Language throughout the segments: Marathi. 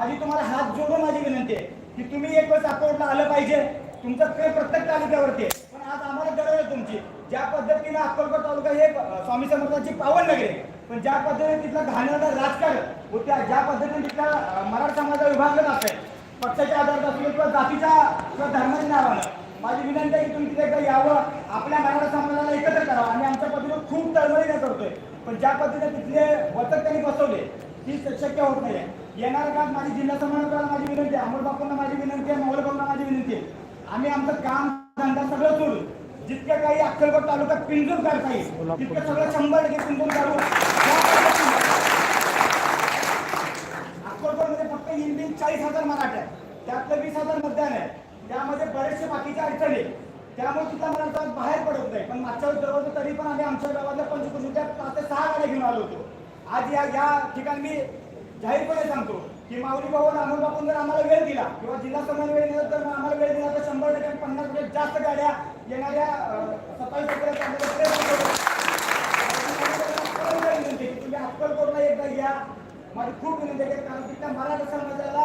माझी तुम्हाला हात जोडून माझी विनंती आहे की तुम्ही एक वेळेस अकोटला आलं पाहिजे. तुमचं काही प्रत्येक तालुक्यावरती आहे. पण आज आम्हाला गरज आहे तुमची. ज्या पद्धतीने अक्कलकोट तालुका हे स्वामी समर्थांची पावन नगरी आहे पण ज्या पद्धतीने तिथला घाणेरडं राजकारण व त्या ज्या पद्धतीने तिथला मराठा समाजाला विभागलं जात आहे पक्षाच्या आधारात असलं किंवा जातीच्या किंवा धर्माच्या नावानं माझी विनंती आहे की तुम्ही तिथे एकदा यावं. आपल्या मराठा समाजाला एकत्र करावं. आणि आमच्या पद्धतीने खूप तळमळीने करतोय. पण ज्या पद्धतीने तिथले वचक त्यांनी बसवले ती शक्य होत नाही आहे येणाऱ्या काळात माझी जिल्हा समन्वयकाला माझी विनंती आहे. अमोल बापूंना माझी विनंती आहे. मोहोळ बापूंना माझी विनंती आहे. आम्ही आमचं काम धंदा सगळं सोडून जितकं काही अक्कलकोट तालुका पिंजून काढता येईल तितकं सगळं शंभर टक्के पिंजून काढू अक्कलकोटमध्ये फक्त हिंदी चाळीस हजार मराठा आहे. त्यातलं वीस हजार मतदान आहे. त्यामध्ये बरेचसे बाकीचे अडचणी आहेत. त्यामुळे तिथला मराठा बाहेर पडत नाही. पण मागच्या वेळेस जवळ तरी पण आम्ही आमच्या गावातल्या पंचकृषीच्या पाच ते सहा गाड्या घेऊन आलो होतो. आज या या ठिकाणी मी जाहीरपणे सांगतो की माऊली भाऊ आणि अमोल बापून जर आम्हाला वेळ दिला किंवा जिल्हा वेळ दिला तर आम्हाला वेळ दिला तर शंभर टक्के पन्नास टक्के जास्त गाड्या येणाऱ्या सत्तावीस टक्के विनंती आहे तुम्ही अक्कलकोटला एकदा या. माझी खूप विनंती आहे कारण तिथल्या मराठा समाजाला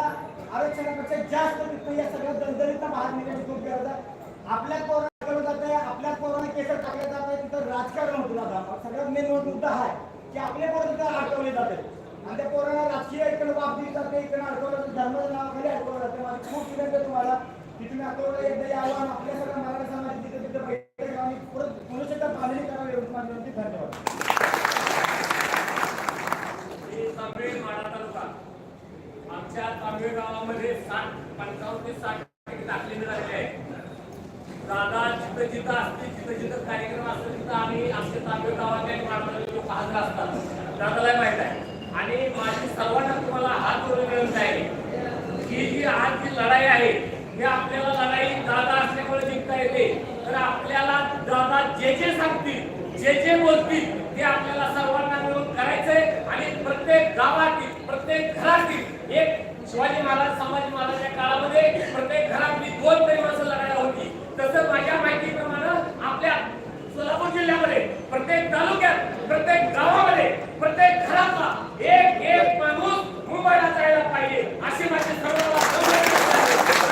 आरक्षणापेक्षा जास्त तिथं या सगळ्या दलदलीतनं बाहेर निघण्याची खूप गरज आहे. आपल्या पोरांना केलं जात आहे आपल्या पोरांना केसर टाकलं जात आहे तिथं राजकारण होतं. जातं सगळ्यात मेन मुद्दा हा आहे की आपले पोरं तिथं अडकवले जाते आणि त्या पोरांना राजकीय इकडे बाब दिली जाते इकडे अडकवलं धर्माच्या नावाखाली अडकवलं. जाते माझी खूप विनंती तुम्हाला की तुम्ही अकोला एकदा यावं आणि आपल्या सगळ्या मराठी समाज तिथे तिथे बैठक आणि परत मनुष्याच्या पालनी करावी एवढी माझी विनंती. धन्यवाद. आमच्या तांबे गावामध्ये साठ पंचावन्न ते साठ टाकले दाखले मिळालेले दादा जिथं जिथं असते जिथं जिथं कार्यक्रम असतो तिथं आम्ही आमच्या तांबे गावातल्या लोक हजर असतात. दादाला माहीत आहे. आणि माझी सर्वांना तुम्हाला हात जोडून विनंती आहे. ही जी आज जी लढाई आहे ही आपल्याला लढाई दादा असल्यामुळे जिंकता येते. तर आपल्याला दादा जे जे सांगतील जे जे बोलतील ते आपल्याला सर्वांना मिळून करायचंय. आणि प्रत्येक गावातील प्रत्येक घरातील एक शिवाजी महाराज संभाजी महाराजांच्या काळामध्ये प्रत्येक घरातली दोन तरी माणसं लढायला होती. तसं माझ्या माहितीप्रमाणे आपल्या सोलापूर जिल्ह्यामध्ये प्रत्येक तालुक्यात प्रत्येक गावामध्ये प्रत्येक घरातला एक एक माणूस मुंबईला जायला पाहिजे अशी माझी सर्वांना समजूत आहे.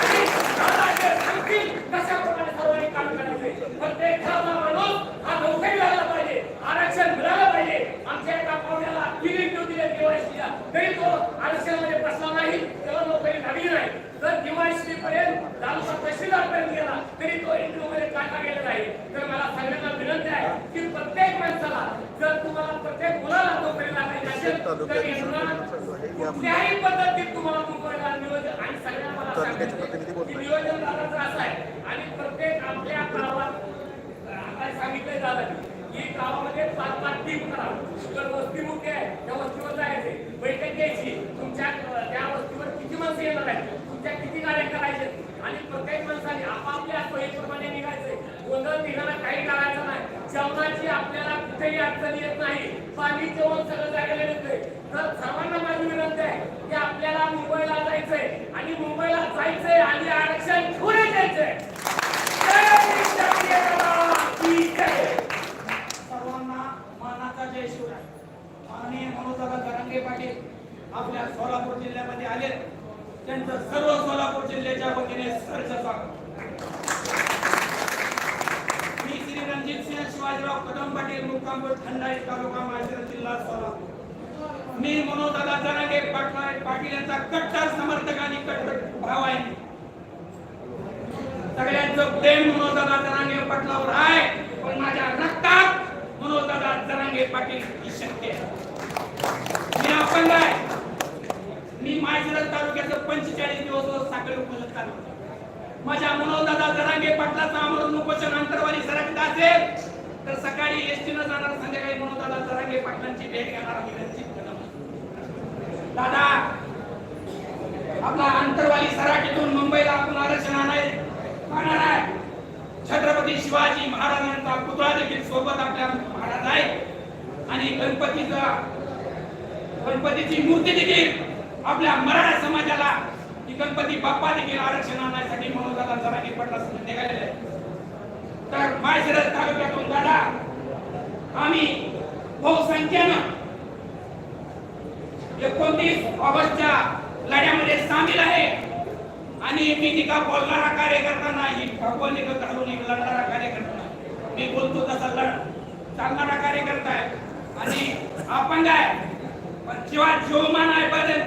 आणि दादा जे सांगतील तशाप्रमाणे सर्वांनी काम करायचे प्रत्येक घरातला माणूस हा नोकरी लागला पाहिजे आरक्षण मिळालं पाहिजे आमच्या एका पाहुण्याला तीन इंटरव्ह्यू दिले केवायसीला तरी तो आरक्षणामध्ये बसला नाही त्याला नोकरी लागली नाही. जर केवायसी पर्यंत तालुका तहसीलदार पर्यंत गेला तरी तो इंटरव्ह्यू मध्ये टाका गेला नाही तर मला सगळ्यांना विनंती आहे की प्रत्येक माणसाला जर तुम्हाला प्रत्येक मुलाला नोकरी लागायची असेल तर कुठल्याही पद्धतीत तुम्हाला मुंबईला नियोजन आणि सगळ्यांना मला सांगायचं की नियोजन दादाचं असं आहे. आणि प्रत्येक आपल्या गावात आता सांगितलंय दादानी की गावामध्ये पाच पाच टीम करा. जर वस्ती मुख्य आहे त्या वस्तीवर जायचे बैठक घ्यायची. तुमच्या त्या वस्तीवर किती माणसं येणार आहेत? तुमच्या किती गाड्या करायच्या आणि प्रत्येक माणसाने आपापल्या सोयीप्रमाणे निघायचे गोंधळ निघाला काही करायचं नाही. जेवणाची आपल्याला कुठेही अडचण येत नाही. पाणी जेवण सगळं जायला येते तर सर्वांना माझी विनंती आहे की आपल्याला मुंबईला जायचंय. आणि मुंबईला जायचंय आणि आरक्षण घेऊन यायचंय जय जातीय की जय सर्वांना मानाचा जय शिवराय माननीय मनोजदादा जरांगे पाटील आपल्या सोलापूर जिल्ह्यामध्ये आले. त्यांचं सर्व सोलापूर जिल्ह्याच्या वतीने सर्ज स्वागत. मी श्री रणजित सिंह शिवाजीराव कदम पाटील मुक्कामपूर खंडाळी तालुका माळशिरस जिल्हा सोलापूर. मी मनोजदादा जरांगे पाटला पाटील यांचा कट्टर समर्थक आणि कट्टर भाव आहे. सगळ्यांचं प्रेम मनोजदादा जरांगे पाटलावर आहे. पण माझ्या रक्तात मनोजदादा जरांगे पाटील ही शक्य आहे. अपंग आहे. मी माळशिरस तालुक्याचं पंचेचाळीस दिवस साखळी उपोषण चालू माझ्या मनोदादा जरांगे पाटलाचं आमरण उपोषण अंतरवाली सरकत असेल तर सकाळी एसटीनं जाणार संध्याकाळी मनोदादा जरांगे पाटलांची भेट घेणार आम्ही दादा आपला अंतरवाली सराटीतून मुंबईला आपण आरक्षण आणाय आणणार आहे. छत्रपती शिवाजी महाराजांचा पुतळा देखील सोबत आपल्या महाराज आहे आणि गणपतीचा गणपतीची मूर्ती देखील आपल्या मराठा समाजाला की गणपती बाप्पा देखील आरक्षण आणण्यासाठी मनोजाला जरांगे पडला निघालेला आहे. तर माळशिरस तालुक्यातून दादा आम्ही बहुसंख्येनं एकोणतीस ऑगस्टच्या लढ्यामध्ये सामील आहे. आणि मी तिका बोलणारा कार्यकर्ता नाही ठाकूर घालून एक लढणारा कार्यकर्ता नाही. मी बोलतो तसा लढ चालणारा कार्यकर्ता आहे. आणि आपण काय पण जेव्हा जीवमान आहे बदल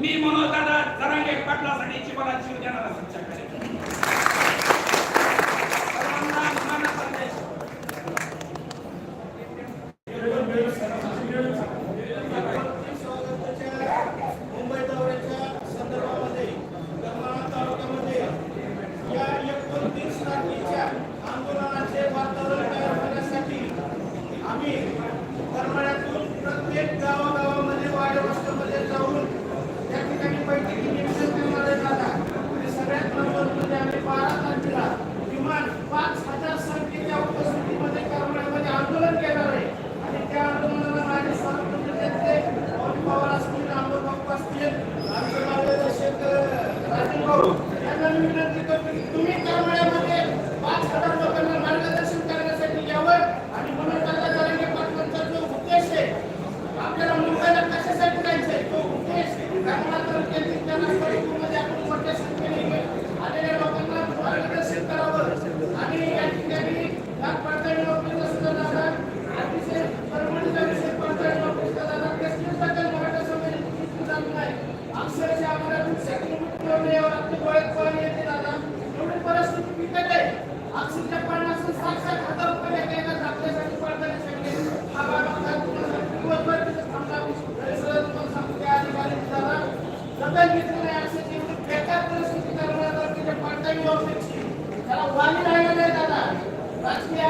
मी म्हणून दादा जरांगे पाटलासाठी जीवाला जीव देणारा सच्चा कार्यकर्ता सर्वांना मानाचा देश. मुंबई दौऱ्याच्या संदर्भामध्ये करमाळा तालुक्यामध्ये या एकोणतीस तारखेच्या आंदोलनाचे वातावरण तयार करण्यासाठी आम्ही करमाळ्यातून प्रत्येक गावागावामध्ये वाड्यावस्त्यामध्ये जाऊन त्या ठिकाणी बैठकी नियोजन करणार आहे दादा आणि सगळ्यात महत्त्वाचं आम्ही बारा तारखेला किमान पाच हजार संख्येच्या उपस्थितीमध्ये करमाळ्यामध्ये आंदोलन घेणार आहे आणि त्या आंदोलनाला माझे स्वागत नेते पवन पवार असतील अमोल बाप्पा असतील आमचे मार्गदर्शक राजन भाऊ यांना मी विनंती करतो की तुम्ही करमाळ्यामध्ये पाच हजार लोकांना मार्गदर्शन करण्यासाठी यावं आणि म्हणून दादा जरांगे पाटलांचा जो उद्देश आहे आपल्याला मुंबईला कशासाठी जायचंय तो उद्देश करमाळा तालुक्यातील जनस्थळीमध्ये आपण मोठ्या संख्येने आलेल्या लोकांना मार्गदर्शन करावं आणि या ठिकाणी लाख पडताळी नोकरीचा सुद्धा दादा अतिशय परमनंट विषय पडताळी नोकरीचा दादा कसलीच दखल मराठा समाजाची घेतली जात नाही अक्षरशः आम्हाला दुसऱ्या किलोमीटर यावं लागतं गोळ्यात पाणी येते दादा एवढी परिस्थिती बिकट आहे अक्षरशः पन्नास ते साठ साठ हजार रुपये एका एका दाखल्यासाठी पडताळीसाठी हा भाग आता तुम्हाला दिवसभर तिथं थांबला तरी सुद्धा तुम्हाला सांगतो त्या अधिकारी दादा दखल घेतली नाही बेकार परिस्थिती करण्यात तिथे पडताळी ऑफिसची त्याला वाली राहिलेलं आहे दादा राजकीय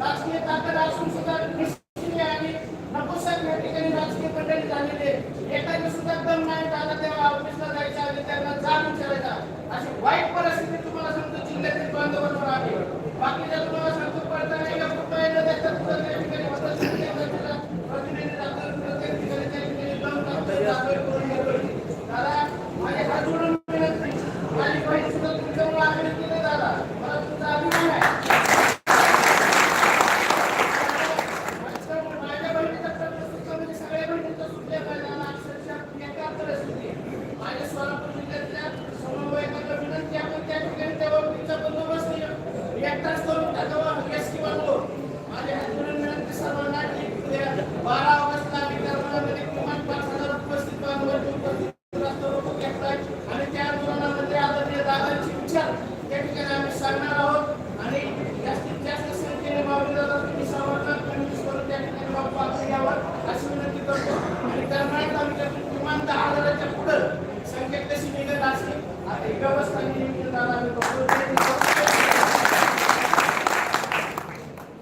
राजकीय ताकद असून सुद्धा निष्क्रिय आणि नपुसक या ठिकाणी राजकीय मंडळी झालेली आहे एखादी सुद्धा दम नाही दादा तेव्हा ऑफिसला जायच्या आधी त्यांना जाब विचारायचा अशी वाईट परिस्थिती तुम्हाला सांगतो जिल्ह्यातील बांधवांवर आहे बाकीच्या तुम्हाला सांगतो पडताना एका कुठं न देता सुद्धा त्या ठिकाणी मतदारसंघ केंद्राच्या प्रतिनिधी जातात प्रत्येक ठिकाणी त्या ठिकाणी दम टाकतोय, जातोय, करून घेतोय. दादा माझे हात जोडून विनंती माझी बहीण सुद्धा तुमच्यामुळे आम्ही केले दादा मला तुमचा अभिमान आहे माझ्या बहिणीचा प्रश्न सगळ्या बहिणीचा सुद्धा मैदान अक्षरशः बेकार परिस्थिती आहे. माझ्या सोलापूर जिल्ह्यातल्या समन्वयकांना विनंती आपण त्या ठिकाणी त्या बाबतीचा बंदोबस्त एकटाच करून टाकावा एस टी वाढवो माझ्या हातून विनंती सर्वांना की उद्या बारा ऑगस्टला आम्ही करमाळ्यामध्ये किमान पाच हजार उपस्थित बांधवांची उपस्थित रास्ता रोको घेतलाय आणि त्या आंदोलनामध्ये आदरणीय दादांचे विचार त्या ठिकाणी आम्ही सांगणार आहोत आणि जास्तीत जास्त संख्येने माऊलीला तुम्ही सर्वांना कन्व्हिन्स करून त्या ठिकाणी बाप्पा आपण यावं अशी विनंती करतो आणि करमाळा तालुक्यातून किमान दहा हजाराच्या पुढं संख्या कशी निघत असेल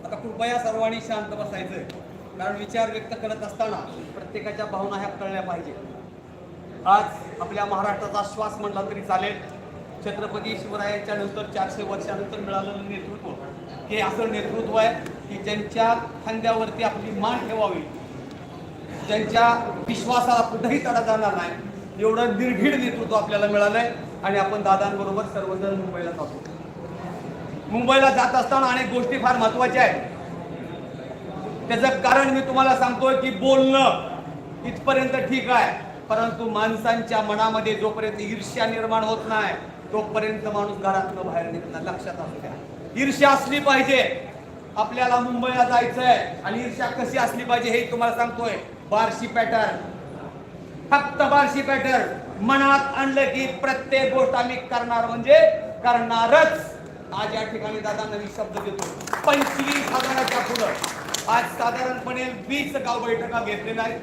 आता कृपया सर्वांनी शांत बसायचंय. कारण विचार व्यक्त करत असताना प्रत्येकाच्या भावना ह्या कळल्या पाहिजे. आज आपल्या महाराष्ट्राचा श्वास म्हणला तरी चालेल. छत्रपती शिवरायांच्या नंतर चारशे वर्षानंतर मिळालेलं नेतृत्व. हे असं नेतृत्व आहे की ज्यांच्या खांद्यावरती आपली मान ठेवावी. ज्यांच्या विश्वासाला कुठेही तडा जाणार नाही. एवढं निर्घीड नेतृत्व आपल्याला मिळालंय. आणि आपण दादांबरोबर सर्वजण मुंबईला जातो. मुंबईला जात असताना अनेक गोष्टी फार महत्त्वाच्या आहेत. त्याचं कारण मी तुम्हाला सांगतोय की बोलणं इथपर्यंत ठीक आहे. परंतु माणसांच्या मनामध्ये जोपर्यंत ईर्ष्या निर्माण होत नाही तोपर्यंत माणूस घरातनं बाहेर निघणार लक्षात असू द्या. ईर्ष्या असली पाहिजे. आपल्याला मुंबईला जायचंय आणि ईर्ष्या कशी असली पाहिजे हे तुम्हाला सांगतोय. बारशी पॅटर्न. फक्त बार्शी पॅटर्न मनात आणलं की प्रत्येक गोष्ट आम्ही करणार. म्हणजे करणारच. आज या ठिकाणी दादा नवीन शब्द देतो. पंचवीस हजाराच्या पुढं. आज साधारणपणे वीस गाव बैठका घेतलेल्या आहेत.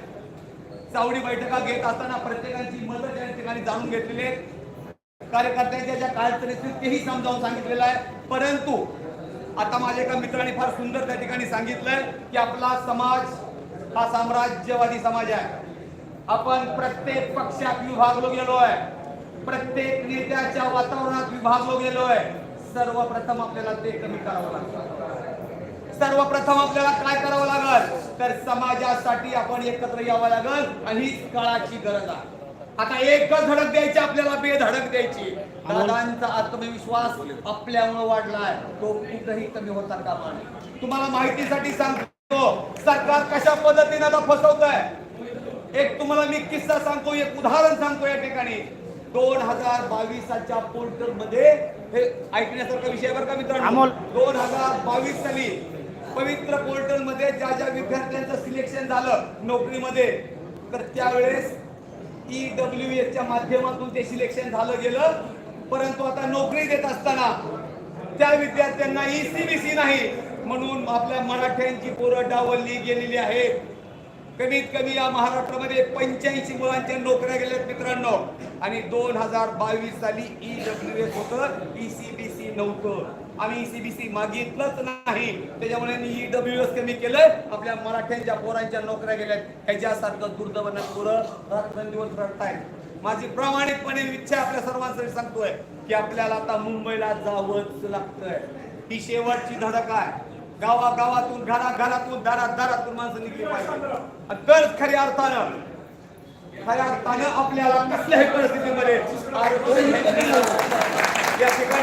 चावडी बैठका घेत असताना प्रत्येकाची मदत या ठिकाणी जाणून घेतलेली आहे. कार्यकर्त्यांच्या ज्या काळात तेही समजावून सांगितलेलं आहे. परंतु आता माझ्या एका मित्राने फार सुंदर त्या ठिकाणी सांगितलंय की आपला समाज हा साम्राज्यवादी समाज आहे. आपण प्रत्येक पक्षात विभागलो गेलोय. प्रत्येक नेत्याच्या वातावरणात विभागलो गेलोय. सर्वप्रथम आपल्याला ते कमी करावं लागतं. सर्वप्रथम आपल्याला काय करावं लागल? तर समाजासाठी आपण एकत्र यावं लागल आणि हीच काळाची गरज आहे. आता एकच धडक द्यायची आपल्याला बेधडक द्यायची. दादांचा आत्मविश्वास आपल्यामुळे वाढलाय. तो कुठेही कमी होता का तुम्हाला माहितीसाठी सांगतो सरकार कशा पद्धतीनं आता फसवत आहे एक तुम्हाला मी किस्सा सांगतो एक उदाहरण सांगतो या ठिकाणी. दोन हजार बावीसच्या पोर्टलमध्ये हे ऐकण्यासारखा विषय आहे बरं का मित्रांनो. दोन हजार बावीस साली पवित्र पोर्टलमध्ये ज्या ज्या विद्यार्थ्यांचं सिलेक्शन झालं नोकरीमध्ये तर त्यावेळेस ई डब्ल्यू एसच्या माध्यमातून ते सिलेक्शन झालं गेलं. परंतु आता नोकरी देत असताना त्या विद्यार्थ्यांना ई सी बी सी नाही म्हणून आपल्या मराठ्यांची पोरं डावलली गेलेली आहेत. कमीत कमी या महाराष्ट्रामध्ये पंच्याऐंशी मुलांच्या नोकऱ्या गेल्यात मित्रांनो. आणि दोन हजार बावीस साली ई डब्ल्यू एस होतं ई सी बी सी नव्हतं. आम्ही ई सी बी सी मागितलंच नाही. त्याच्यामुळे ई डब्ल्यू एस कमी केलं. आपल्या मराठ्यांच्या पोरांच्या नोकऱ्या गेल्यात. ह्याच्यासारखं दुर्दैवानं पोरं रात्रंदिवस रडतायत. माझी प्रामाणिकपणे इच्छा आपल्या सर्वांसाठी सांगतोय की आपल्याला आता मुंबईला जावंच लागतंय. ही शेवटची धडक आहे. गावागावातून घराघरातून घरातून दारात दारातून माणसं निघली पाहिजे. तरच खऱ्या अर्थानं खऱ्या अर्थानं आपल्याला कसल्याही परिस्थितीमध्ये या ठिकाणी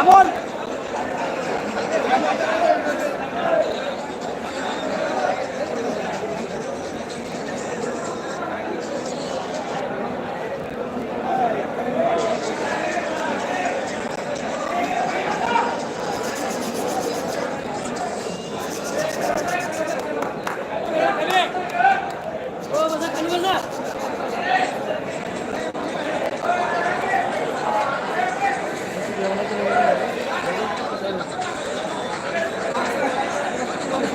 अमोल